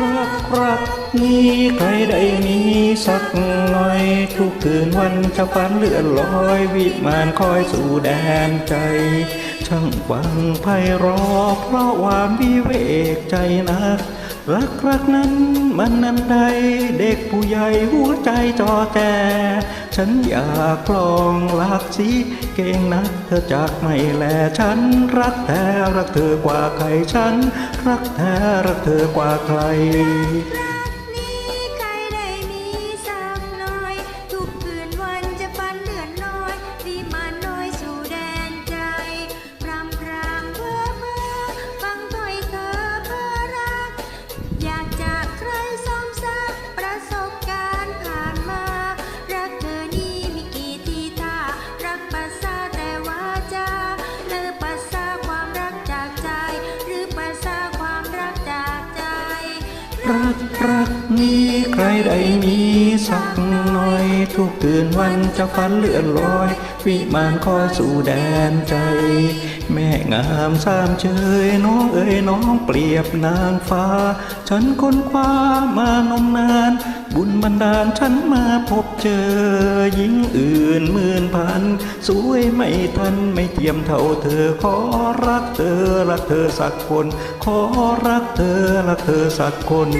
รักรักนี้ใครได้มีสักหน่อย ทุกคืนวันจะฝันเลื่อนลอยวิมานคอยสู่แดนใจ ช่างฟังไพเราะเพราะความีเวกใจนัก รักรักนั้นมันนั้นใดเด็กผู้ใหญ่หัวใจจอแจฉันอยากลองรักสิเก่งนักเธอจากไม่แลฉัน รักแท้รักเธอกว่าใครฉัน รักแท้รักเธอกว่าใคร รักรักนี้ใครได้มีสักหน่อย ทุกคืนวันจะฝันเลื่อนลอย วิมานคอยสู่แดนใจ แม่งามสามเชยน้องเอ๋ยน้องเปรียบนางฟ้า ฉันค้นคว้ามานมนาน บุญบันดาลฉันมาพบเจอหญิงอื่นหมื่นพัน สวยไม่ทันไม่เทียมเท่าเธอ ขอรักเธอรักเธอสักคน ขอรักเธอรักเธอสักคน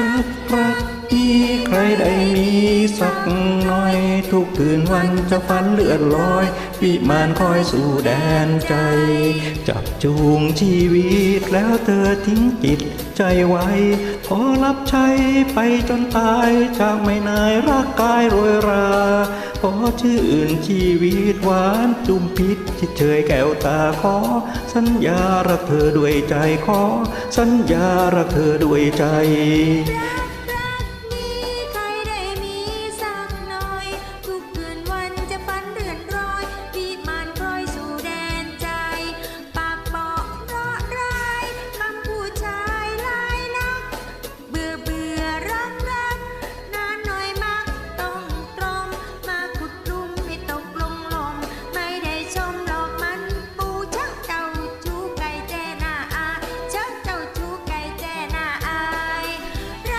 รักรักที่ใครได้มีสัก น่อย ทุกคืนวันจะฝันเลื่อนลอย วิมานคอยสู่แดนใจ จับจูงชีวิตแล้วเธอทิ้งจิตใจไว้ ขอรับใช้ไปจนตาย จากไม่นายรักกายโรยรา ขอชื่นชีวิตหวานจุมพิษที่เฉยแก้วตาขอ สัญญารักเธอด้วยใจขอ สัญญารักเธอด้วยใจ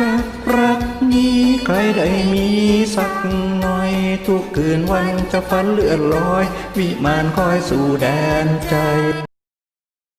รักรักนี้ใครได้มีสักหน่อย ทุกคืนวันจะฝันเลื่อนลอย วิมานคอยสู่แดนใจ